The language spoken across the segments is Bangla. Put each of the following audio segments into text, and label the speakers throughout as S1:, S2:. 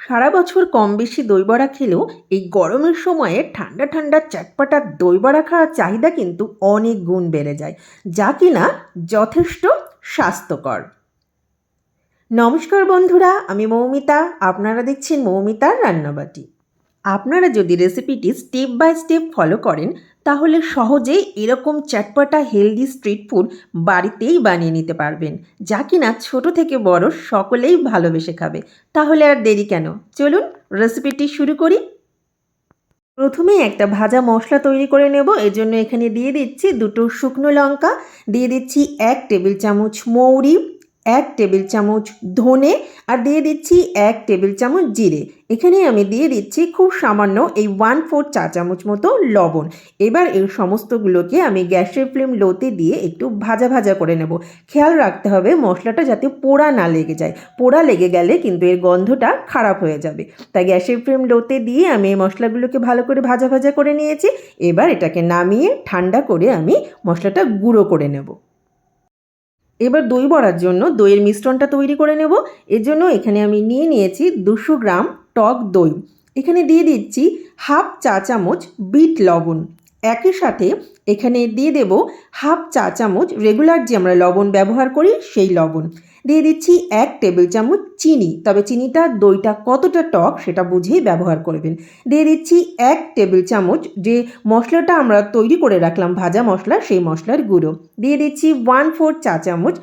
S1: সারা বছর কম বেশি দইবড়া খেলেও এই গরমের সময়ে ঠান্ডা ঠান্ডা চটপাটা দইবড়া খাওয়ার চাহিদা কিন্তু অনেক গুণ বেড়ে যায়, যা কিনা যথেষ্ট স্বাস্থ্যকর। নমস্কার বন্ধুরা, আমি মৌমিতা, আপনারা দেখছেন মৌমিতার রান্নাবাটি। আপনারা যদি রেসিপিটি স্টেপ বাই স্টেপ ফলো করেন তাহলে সহজেই এরকম চটপটা হেলদি স্ট্রিট ফুড বাড়িতেই বানিয়ে নিতে পারবেন, যা কিনা ছোট থেকে বড় সকলেই ভালোবেসে খাবে। তাহলে আর দেরি কেন? চলুন রেসিপিটি শুরু করি। প্রথমে একটা ভাজা মশলা তৈরি করে নেব, এজন্য এখানে দিয়ে দিচ্ছি দুটো শুকনো লঙ্কা, দিয়ে দিচ্ছি এক টেবিল চামচ মৌরি এক টেবিল চামচ ধনে আর দিয়ে দিচ্ছি এক টেবিল চামচ জিরে। এখানে আমি দিয়ে দিচ্ছি খুব সামান্য এই ওয়ান ফোর চা চামচ মতো লবণ। এবার এই সমস্তগুলোকে আমি গ্যাসের ফ্লেম লোতে দিয়ে একটু ভাজা ভাজা করে নেব। খেয়াল রাখতে হবে মশলাটা যাতে পোড়া না লেগে যায়। পোড়া লেগে গেলে কিন্তু এর গন্ধটা খারাপ হয়ে যাবে। তাই গ্যাসের ফ্লেম লোতে দিয়ে আমি এই মশলাগুলোকে ভালো করে ভাজা ভাজা করে নিয়েছি। এবার এটাকে নামিয়ে ঠান্ডা করে আমি মশলাটা গুঁড়ো করে নেব। এবার দই বড়ার জন্য দইয়ের মিশ্রণটা তৈরি করে নেব। এর জন্য এখানে আমি নিয়ে নিয়েছি দুশো গ্রাম টক দই। এখানে দিয়ে দিচ্ছি হাফ চা চামচ বিট লবণ। একই সাথে এখানে দিয়ে দেব হাফ চা চামচ রেগুলার যে আমরা লবণ ব্যবহার করি সেই লবণ। দিয়ে দিচ্ছি এক টেবিল চামচ চিনি। তবে চিনিটা দইটা কতটা টক সেটা বুঝেই ব্যবহার করবেন। দিয়ে দিচ্ছি এক টেবিল চামচ যে মশলাটা আমরা তৈরি করে রাখলাম, ভাজা মশলা, সেই মশলার গুঁড়ো। দিয়ে দিচ্ছি ওয়ান ফোর চা চামচ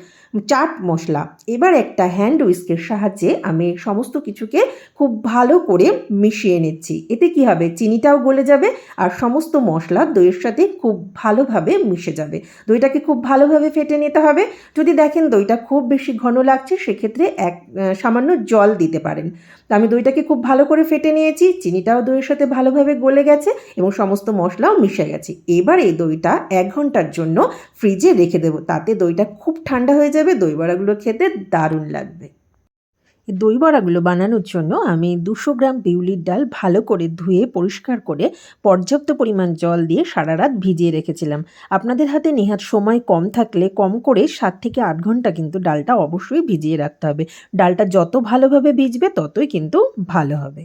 S1: চাট মশলা। এবার একটা হ্যান্ড উইস্কের সাহায্যে আমি সমস্ত কিছুকে খুব ভালো করে মিশিয়ে নিচ্ছি। এতে কি হবে? চিনিটাও গলে যাবে আর সমস্ত মশলা দইয়ের সাথে খুব ভালোভাবে মিশে যাবে। দইটাকে খুব ভালোভাবে ফেটে নিতে হবে। যদি দেখেন দইটা খুব বেশি ঘন লাগছে, সেক্ষেত্রে এক সামান্য জল দিতে পারেন। তো আমি দইটাকে খুব ভালো করে ফেটে নিয়েছি, চিনিটাও দইয়ের সাথে ভালোভাবে গলে গেছে এবং সমস্ত মশলাও মিশে গেছে। এবার এই দইটা এক ঘণ্টার জন্য ফ্রিজে রেখে দেবো। তাতে দইটা খুব ঠান্ডা হয়ে যাবে দই বড়াগুলো খেতে দারুণ লাগবে। দই বড়াগুলো বানানোর জন্য আমি দুশো গ্রাম বিউলির ডাল ভালো করে ধুয়ে, পরিষ্কার করে পর্যাপ্ত পরিমাণ জল দিয়ে সারা রাত ভিজিয়ে রেখেছিলাম। আপনাদের হাতে নেহাত সময় কম থাকলে কম করে সাত থেকে আট ঘণ্টা কিন্তু ডালটা অবশ্যই ভিজিয়ে রাখতে হবে। ডালটা যত ভালোভাবে ভিজবে ততই কিন্তু ভালো হবে।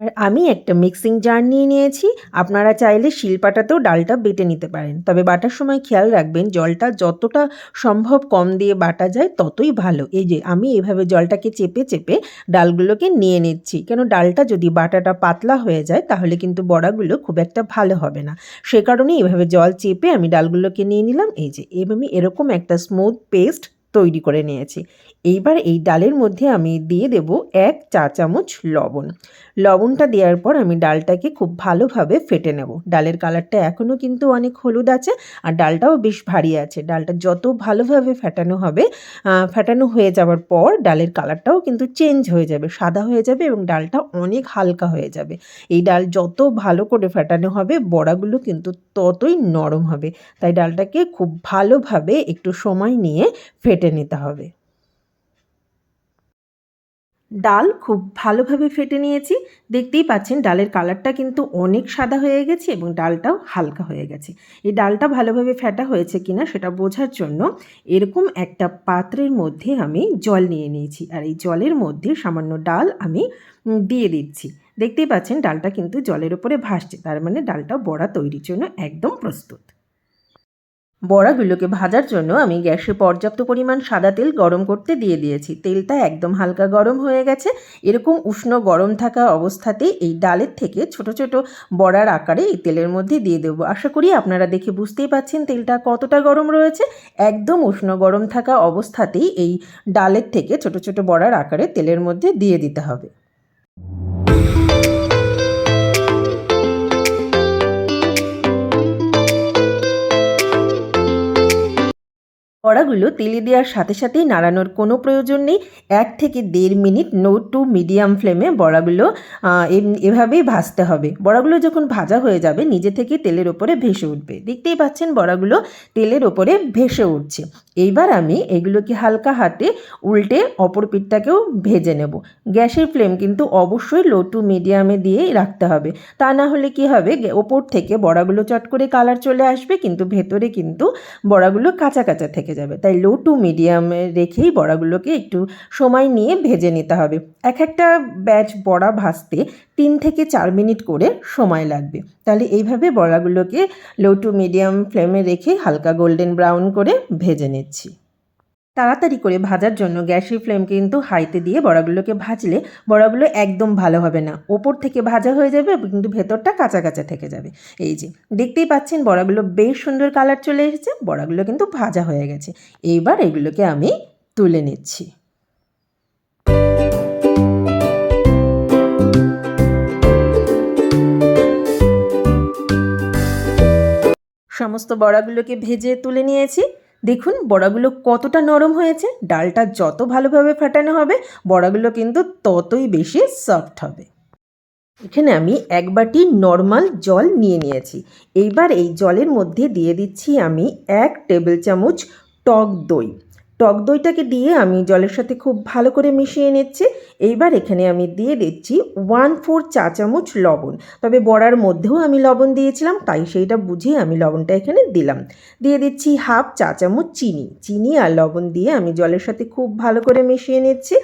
S1: আর আমি একটা মিক্সিং জার নিয়ে নিয়েছি। আপনারা চাইলে শিলপাটাতেও ডালটা বেটে নিতে পারেন। তবে বাটার সময় খেয়াল রাখবেন, জলটা যতটা সম্ভব কম দিয়ে বাটা যায়, ততই ভালো। এই যে আমি এভাবে জলটাকে চেপে চেপে ডালগুলোকে নিয়ে নিচ্ছি। কেন ডালটা যদি বাটাটা পাতলা হয়ে যায়, তাহলে কিন্তু বড়াগুলো খুব একটা ভালো হবে না। সে কারণে এভাবে জল চেপে আমি ডালগুলোকে নিয়ে নিলাম। এই যে আমি এরকম একটা স্মুথ পেস্ট তৈরি করে নিয়েছি। এইবার এই ডালের মধ্যে আমি দিয়ে দেব এক চা চামচ লবণ। লবণটা দেওয়ার পর আমি ডালটাকে খুব ভালোভাবে ফেটে নেব। ডালের কালারটা এখনও কিন্তু অনেক হলুদ আছে আর ডালটাও বেশ ভারী আছে। ডালটা যত ভালোভাবে ফেটানো হবে ফেটানো হয়ে যাওয়ার পর ডালের কালারটাও কিন্তু চেঞ্জ হয়ে যাবে, সাদা হয়ে যাবে এবং ডালটা অনেক হালকা হয়ে যাবে। এই ডাল যত ভালো করে ফেটানো হবে, বড়াগুলো কিন্তু ততই নরম হবে। তাই ডালটাকে খুব ভালোভাবে একটু সময় নিয়ে ফেটে নিতে হবে। ডাল খুব ভালোভাবে ফেটে নিয়েছি। দেখতেই পাচ্ছেন ডালের কালারটা কিন্তু অনেক সাদা হয়ে গেছে এবং ডালটাও হালকা হয়ে গেছে। এই ডালটা ভালোভাবে ফেটা হয়েছে কিনা সেটা বোঝার জন্য এরকম একটা পাত্রের মধ্যে আমি জল নিয়ে নিয়েছি। আর এই জলের মধ্যে সামান্য ডাল আমি দিয়ে দিচ্ছি। দেখতেই পাচ্ছেন ডালটা কিন্তু জলের উপরে ভাসছে। তার মানে ডালটা বড়া তৈরির জন্য একদম প্রস্তুত। বড়াগুলোকে ভাজার জন্য আমি গ্যাসে পর্যাপ্ত পরিমাণ সাদা তেল গরম করতে দিয়ে দিয়েছি। তেলটা একদম হালকা গরম হয়ে গেছে। এরকম উষ্ণ গরম থাকা অবস্থাতেই এই ডালের থেকে ছোট ছোট বড়ার আকারে এই তেলের মধ্যে দিয়ে দেবো। আশা করি আপনারা দেখে বুঝতেই পাচ্ছেন তেলটা কতটা গরম রয়েছে। একদম উষ্ণ গরম থাকা অবস্থাতেই এই ডালের থেকে ছোট ছোট বড়ার আকারে তেলের মধ্যে দিয়ে দিতে হবে। বড়াগুলো তেলে দেওয়ার সাথে সাথেই নাড়ানোর কোনো প্রয়োজন নেই। এক থেকে দেড় মিনিট নো টু মিডিয়াম ফ্লেমে বড়াগুলো এভাবেই ভাজতে হবে। বড়াগুলো যখন ভাজা হয়ে যাবে, নিজে থেকে তেলের ওপরে ভেসে উঠবে। দেখতেই পাচ্ছেন বড়াগুলো তেলের ওপরে ভেসে উঠছে। এইবার আমি এগুলোকে হালকা হাতে উল্টে অপর পিঠটাকেও ভেজে নেব। গ্যাসের ফ্লেম কিন্তু অবশ্যই লো টু মিডিয়ামে দিয়েই রাখতে হবে। তা না হলে কি হবে ওপর থেকে বড়াগুলো চট করে কালার চলে আসবে, কিন্তু ভেতরে কিন্তু বড়াগুলো কাঁচা কাঁচা থেকে থেকে যাবে। তাই লো টু মিডিয়ামে রেখেই বড়াগুলোকে একটু সময় নিয়ে ভেজে নিতে হবে। এক একটা ব্যাচ বড়া ভাজতে তিন থেকে চার মিনিট করে সময় লাগবে। তাহলে এইভাবে বড়াগুলোকে লো টু মিডিয়াম ফ্লেমে রেখে হালকা গোল্ডেন ব্রাউন করে ভেজে নিচ্ছি। তাড়াতাড়ি করে ভাজার জন্য গ্যাসের ফ্লেম কিন্তু হাইতে দিয়ে বড়াগুলোকে ভাজলে বড়াগুলো একদম ভালো হবে না। ওপর থেকে ভাজা হয়ে যাবে, কিন্তু ভেতরটা কাঁচা কাঁচা থেকে যাবে। এই যে, দেখতেই পাচ্ছেন বড়াগুলো বেশ সুন্দর কালার চলে এসেছে, বড়াগুলো কিন্তু ভাজা হয়ে গেছে। এইবার এগুলোকে আমি তুলে নিচ্ছি। সমস্ত বড়াগুলোকে ভেজে তুলে নিয়েছি। দেখুন, বড়াগুলো কতটা নরম হয়েছে। ডালটা যত ভালোভাবে ফাটানো হবে, বড়াগুলো কিন্তু ততই বেশি সফট হবে। এখানে আমি এক বাটি নর্মাল জল নিয়ে নিয়েছি। এইবার এই জলের মধ্যে দিয়ে দিচ্ছি আমি এক টেবিল চামচ টক দই। টক দইটাকে দিয়ে আমি জলের সাথে খুব ভালো করে মিশিয়ে নিচ্ছি। এইবার এখানে আমি দিয়ে দিচ্ছি ওয়ান ফোর চা চামচ লবণ। তবে বড়ার মধ্যেও আমি লবণ দিয়েছিলাম, তাই সেইটা বুঝে আমি লবণটা এখানে দিলাম। দিয়ে দিচ্ছি হাফ চা চামচ চিনি। চিনি আর লবণ দিয়ে আমি জলের সাথে খুব ভালো করে মিশিয়ে নিচ্ছি।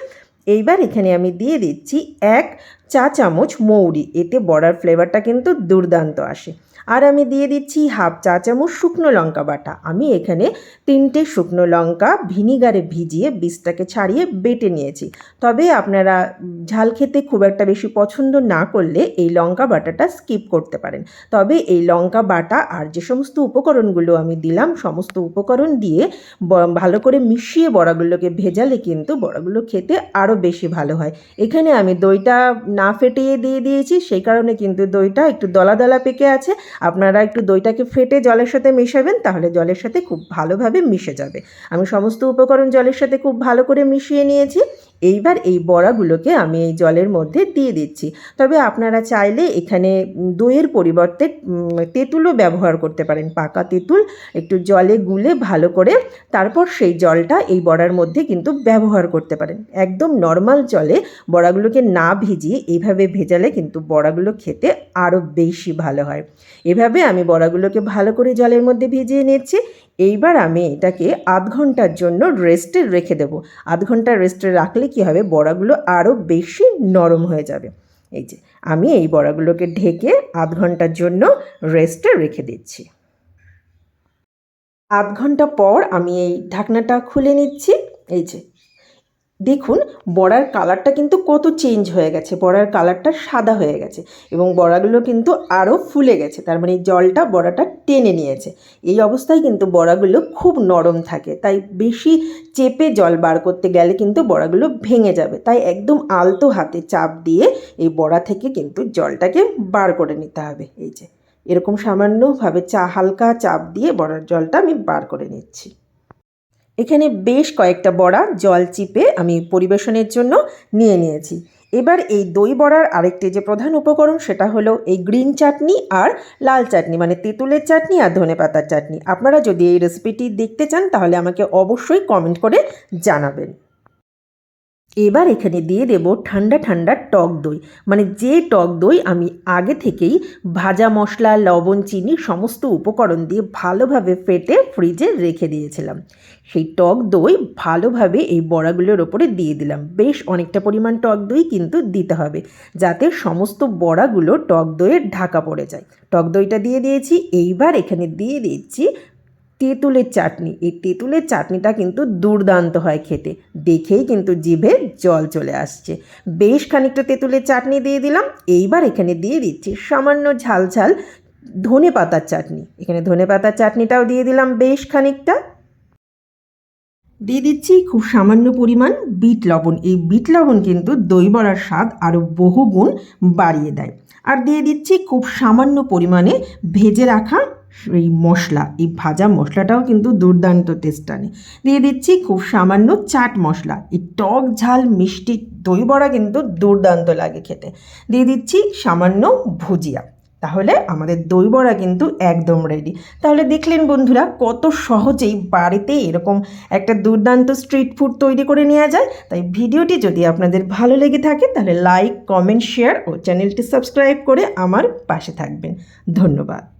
S1: এইবার এখানে আমি দিয়ে দিচ্ছি এক চা চামচ মৌরি, এতে বড়ার ফ্লেভারটা কিন্তু দুর্দান্ত আসে। আর আমি দিয়ে দিচ্ছি হাফ চা চামচ শুকনো লঙ্কা বাটা। আমি এখানে তিনটে শুকনো লঙ্কা ভিনিগারে ভিজিয়ে বীজটাকে ছাড়িয়ে বেটে নিয়েছি। তবে আপনারা ঝাল খেতে খুব একটা বেশি পছন্দ না করলে এই লঙ্কা বাটাটা স্কিপ করতে পারেন। তবে এই লঙ্কা বাটা আর যে সমস্ত উপকরণগুলো আমি দিলাম, সমস্ত উপকরণ দিয়ে ভালো করে মিশিয়ে বড়াগুলোকে ভেজালে কিন্তু বড়াগুলো খেতে আরও বেশি ভালো হয়। এখানে আমি দইটা না ফেটিয়ে দিয়ে দিয়েছি, সেই কারণে কিন্তু দইটা একটু দলা দলা পেকে আছে। আপনারা একটু দইটাকে ফেটে জলের সাথে মেশাবেন, তাহলে জলের সাথে খুব ভালোভাবে মিশে যাবে। আমি সমস্ত উপকরণ জলের সাথে খুব ভালো করে মিশিয়ে নিয়েছি। এইবার এই বড়াগুলোকে আমি এই জলের মধ্যে দিয়ে দিচ্ছি। তবে আপনারা চাইলে এখানে দইয়ের পরিবর্তে তেঁতুলও ব্যবহার করতে পারেন। পাকা তেঁতুল একটু জলে গুলে ভালো করে তারপর সেই জলটা এই বড়ার মধ্যে কিন্তু ব্যবহার করতে পারেন। একদম নর্মাল জলে বড়াগুলোকে না ভিজিয়ে এইভাবে ভেজালে কিন্তু বড়াগুলো খেতে আরও বেশি ভালো হয়। এভাবে আমি বড়াগুলোকে ভালো করে জলের মধ্যে ভিজিয়ে নিচ্ছি এইবার আমি এটাকে আধ ঘণ্টার জন্য রেস্টে রেখে দেব। আধ ঘণ্টা রেস্টে রাখলে কি হবে? বড়াগুলো আরও বেশি নরম হয়ে যাবে। এই যে, আমি এই বড়াগুলোকে ঢেকে আধ ঘণ্টার জন্য রেস্টে রেখে দিচ্ছি। আধ ঘণ্টা পর আমি এই ঢাকনাটা খুলে নিচ্ছি। এই যে দেখুন, বড়ার কালারটা কিন্তু কত চেঞ্জ হয়ে গেছে। বড়ার কালারটা সাদা হয়ে গেছে এবং বড়াগুলো কিন্তু আরও ফুলে গেছে। তার মানে জলটা বড়াটা টেনে নিয়েছে। এই অবস্থায় কিন্তু বড়াগুলো খুব নরম থাকে। তাই বেশি চেপে জল বার করতে গেলে কিন্তু বড়াগুলো ভেঙে যাবে। তাই একদম আলতো হাতে চাপ দিয়ে এই বড়া থেকে কিন্তু জলটাকে বার করে নিতে হবে। এই যে, এরকম সামান্যভাবে চা, হালকা চাপ দিয়ে বড়ার জলটা আমি বার করে নিচ্ছি। এখানে বেশ কয়েকটা বড়া জল চিপে আমি পরিবেশনের জন্য নিয়ে নিয়েছি। এবার এই দই বড়ার আরেকটি যে প্রধান উপকরণ সেটা হলো এই গ্রিন চাটনি আর লাল চাটনি মানে তেঁতুলের চাটনি আর ধনে পাতার চাটনি। আপনারা যদি এই রেসিপিটি দেখতে চান তাহলে আমাকে অবশ্যই কমেন্ট করে জানাবেন। এবার এখানে দিয়ে দেব ঠান্ডা ঠান্ডা টক দই। মানে যে টক দই আমি আগে থেকেই ভাজা মশলা, লবণ, চিনি সমস্ত উপকরণ দিয়ে ভালোভাবে ফেটে ফ্রিজে রেখে দিয়েছিলাম। সেই টক দই ভালোভাবে এই বড়াগুলোর ওপরে দিয়ে দিলাম। বেশ অনেকটা পরিমাণ টক দই কিন্তু দিতে হবে, যাতে সমস্ত বড়াগুলো টক দইয়ের ঢাকা পড়ে যায়। টক দইটা দিয়ে দিয়েছি, এইবার এখানে দিয়ে দিচ্ছি তেঁতুলের চাটনি। এই তেঁতুলের চাটনিটা কিন্তু দুর্দান্ত হয় খেতে। দেখেই কিন্তু জিভে জল চলে আসছে। বেশ খানিকটা তেঁতুলের চাটনি দিয়ে দিলাম। এইবার এখানে দিয়ে দিচ্ছি সামান্য ঝাল ঝাল ধনে পাতার চাটনি। এখানে ধনে পাতার চাটনিটাও দিয়ে দিলাম বেশ খানিকটা। দিয়ে দিচ্ছি খুব সামান্য পরিমাণ বিট লবণ। এই বিট লবণ কিন্তু দই বড়ার স্বাদ আরও বহুগুণ বাড়িয়ে দেয়। আর দিয়ে দিচ্ছি খুব সামান্য পরিমাণে ভেজে রাখা এই মশলা, এই ভাজা মশলাটাও কিন্তু দুর্দান্ত টেস্ট আনে দিয়ে দিচ্ছি খুব সামান্য চাট মশলা। এই টক ঝাল মিষ্টি দই বড়া কিন্তু দুর্দান্ত লাগে খেতে। দিয়ে দিচ্ছি সামান্য ভুজিয়া। তাহলে আমাদের দই বড়া কিন্তু একদম রেডি তাহলে দেখলেন বন্ধুরা, কত সহজেই বাড়িতে এরকম একটা দুর্দান্ত স্ট্রিট ফুড তৈরি করে নেওয়া যায়। তাই ভিডিওটি যদি আপনাদের ভালো লেগে থাকে, তাহলে লাইক কমেন্ট শেয়ার ও চ্যানেলটি সাবস্ক্রাইব করে আমার পাশে থাকবেন। ধন্যবাদ।